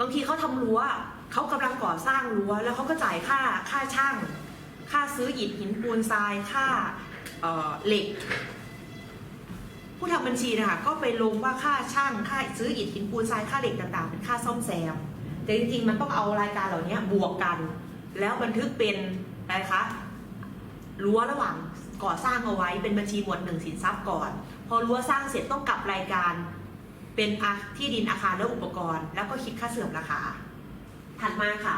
บางทีเขาทำรั้วเขากำลังก่อสร้างรั้ว แล้วเขาก็จ่ายค่าค่าช่าง ค่าซื้ออิฐหินปูนทรายค่าเเหล็ก ผู้ทำบัญชีนะคะก็ไปลงว่าค่าช่างค่าซื้ออิฐหินปูนทรายค่าเหล็กต่างๆ เป็นค่าซ่อมแซม แต่จริงๆ มันต้องเอารายการเหล่านี้บวกกัน แล้วบันทึกเป็นอะไรคะรั้วระหว่างก่อสร้างเอาไว้เป็นบัญชีหมวดหนึ่งสินทรัพย์ก่อน พอรั้วสร้างเสร็จต้องกลับรายการ เป็นอาที่ดินอาคารและอุปกรณ์ แล้วก็คิดค่าเสื่อมราคา ถัดมาค่ะ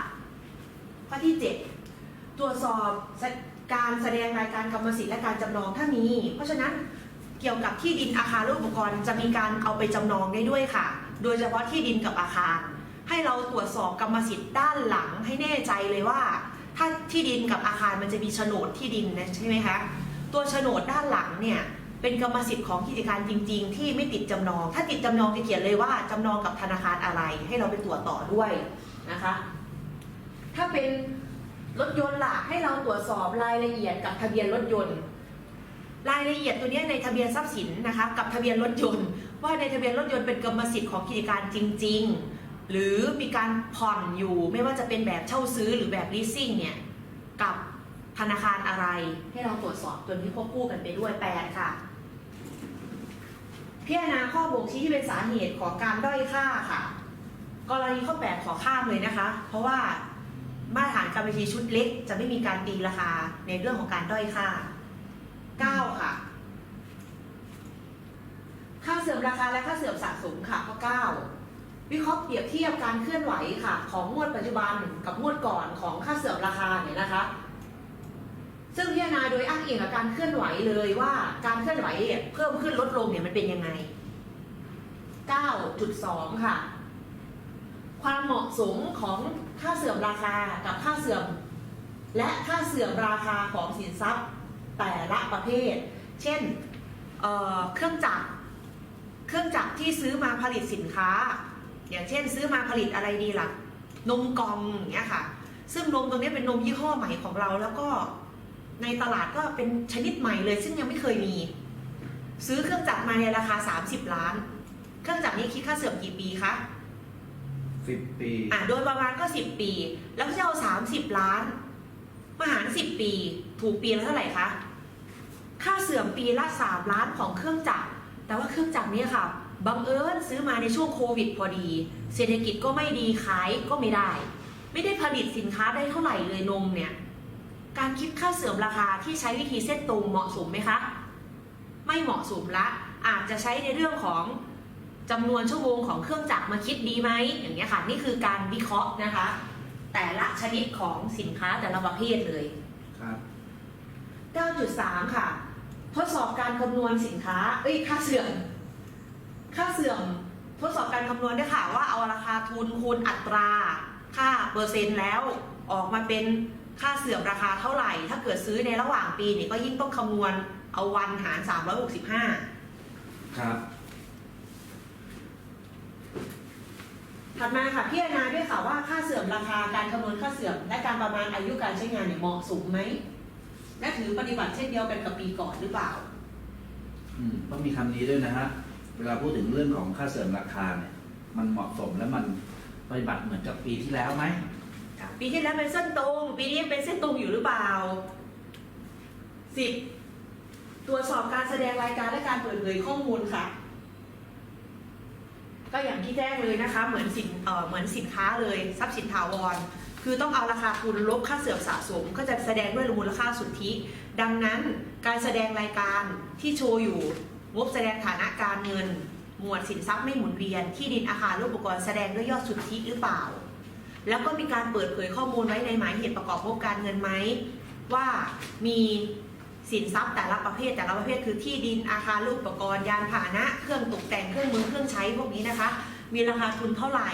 ข้อที่ 7 ตรวจสอบการแสดงรายการกรรมสิทธิ์และการจำนองถ้ามี เพราะฉะนั้นเกี่ยวกับที่ดินอาคารและอุปกรณ์จะมีการเอาไปจำนองได้ด้วยค่ะ โดยเฉพาะที่ดินกับอาคาร ให้เราตรวจสอบกรรมสิทธิ์ด้านหลังให้แน่ใจเลยว่า ถ้าที่ดินกับอาคารมันจะมีโฉนดที่ดินนะใช่ไหมคะ ตัวโฉนดด้านหลังเนี่ย เป็นกรรมสิทธิ์ของกิจการจริง ๆ ที่ไม่ติดจำนอง ถ้าติดจำนองจะเขียนเลยว่าจำนองกับธนาคารอะไร ให้เราไปตรวจต่อด้วยนะคะ ถ้าเป็นรถยนต์ล่ะให้เราตรวจสอบรายละเอียดกับทะเบียนรถยนต์ รายละเอียดตัวเนี้ยในทะเบียนทรัพย์สินนะคะ กับทะเบียนรถยนต์ ว่าในทะเบียนรถยนต์เป็นกรรมสิทธิ์ของกิจการจริง ๆ หรือมีการผ่อนอยู่ไม่ว่าจะเป็นแบบเช่าซื้อหรือแบบ leasing เนี่ยกับ ธนาคารอะไรให้เราตรวจสอบตัวนี้ควบคู่กันไปด้วยแปดค่ะ พิจารณาข้อบ่งชี้ที่เป็นสาเหตุของการด้อยค่าค่ะ กรณีข้อ 8 ขอข้ามเลยนะคะ เพราะว่ามาตรฐานการบัญชีชุดเล็ก จะไม่มีการตีราคาในเรื่องของการด้อยค่า 9 ค่ะ ค่าเสื่อมราคาและค่าเสื่อมสะสมค่ะข้อ 9วิเคราะห์เปรียบเทียบการเคลื่อนไหวค่ะ ของงวดปัจจุบันกับงวดก่อนของค่าเสื่อมราคาเนี่ยนะคะ ซึ่งพิจารณาโดยอ้างอิงกับการเคลื่อนไหวเลยว่าการเคลื่อนไหวเนี่ยเพิ่มขึ้นลดลงเนี่ยมันเป็นยังไง 9.2 ค่ะ ความเหมาะสมของค่าเสื่อมราคากับค่าเสื่อม และค่าเสื่อมราคาของสินทรัพย์แต่ละประเภท เช่นเเครื่องจักร เครื่องจักรที่ซื้อมาผลิตสินค้า อย่างเช่น ซื้อมาผลิตอะไรดีล่ะ นมกล่องอย่างเงี้ยค่ะ ซึ่งนมตรงนี้เป็นนมยี่ห้อใหม่ของเราแล้วก็ ในตลาดก็เป็นชนิดใหม่เลยซึ่งยังไม่เคยมี ซื้อเครื่องจักรมาในราคา 30 ล้าน เครื่องจักรนี้คิดค่าเสื่อมกี่ปีคะสิบปี อะโดยประมาณก็ 10 ปี แล้วก็จะเอา30 ล้านมาหาร 10 ปี ถูกปีละเท่าไหร่คะค่าเสื่อมปีละ 3 ล้านของเครื่องจักรแต่ว่าเครื่องจักรเนี้ค่ะบังเอิญซื้อมาในช่วงโควิดพอดี เศรษฐกิจก็ไม่ดีขายก็ไม่ได้ ไม่ได้ผลิตสินค้าได้เท่าไหร่เลยนมเนี่ย การคิดค่าเสื่อมราคาที่ใช้วิธีเส้นตรงเหมาะสมไหมคะ ไม่เหมาะสมละอาจจะใช้ในเรื่องของจำนวนชั่วโมงของเครื่องจักรมาคิดดีไหมอย่างเงี้ยค่ะนี่คือการวิเคราะห์นะคะ แต่ละชนิดของสินค้าแต่ละประเภทเลยครับ9.3 ค่ะ ทดสอบการคำนวณสินค้า เอ้ยค่าเสื่อม ค่าเสื่อม ทดสอบการคำนวณด้วยค่ะว่าเอาราคาทุนคูณอัตรา ค่าเปอร์เซ็นต์แล้วออกมาเป็น ค่าเสื่อมราคาเท่าไหร่ ถ้าเกิดซื้อในระหว่างปีนี่ก็ยิ่งต้องคำนวณเอาวันหาร 365 ครับ ถัดมาค่ะพิจารณาด้วยค่ะว่าค่าเสื่อมราคาการคำนวณค่าเสื่อม และการประมาณอายุการใช้งานเนี่ยเหมาะสมไหมและถือปฏิบัติเช่นเดียวกันกับปีก่อนหรือเปล่า อืมต้องมีคำนี้ด้วยนะฮะ เวลาพูดถึงเรื่องของค่าเสริมราคาเนี่ย มันเหมาะสมและมันปฏิบัติเหมือนกับปีที่แล้วไหม ปีที่แล้วเป็นเส้นตรง ปีนี้เป็นเส้นตรงอยู่หรือเปล่าสิบตรวจสอบการแสดงรายการและการเปิดเผยข้อมูลค่ะ ก็อย่างที่แจ้งเลยนะคะ เหมือนสินเอ่อเหมือนสินค้าเลย ทรัพย์สินถาวร คือต้องเอาราคาทุนลบค่าเสื่อมสะสม ก็จะแสดงด้วยมูลค่าสุทธิ ดังนั้นการแสดงรายการที่โชว์อยู่งบแสดงฐานะการเงิน หมวดสินทรัพย์ไม่หมุนเวียน ที่ดินอาคารและอุปกรณ์แสดงด้วยยอดสุทธิหรือเปล่า แล้วก็มีการเปิดเผยข้อมูลไว้ในหมายเหตุประกอบงบการเงินไหมว่ามีสินทรัพย์แต่ละประเภทแต่ละประเภทคือที่ดินอาคารลูกอุปกรณ์ยานพาหนะ เครื่องตกแต่งเครื่องมือเครื่องใช้พวกนี้นะคะ มีราคาทุนเท่าไหร่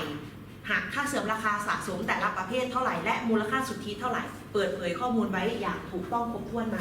หากค่าเสื่อมราคาสะสมแต่ละประเภทเท่าไหร่และมูลค่าสุทธิเท่าไหร่ เปิดเผยข้อมูลไว้อย่างถูกต้องครบถ้วนไหม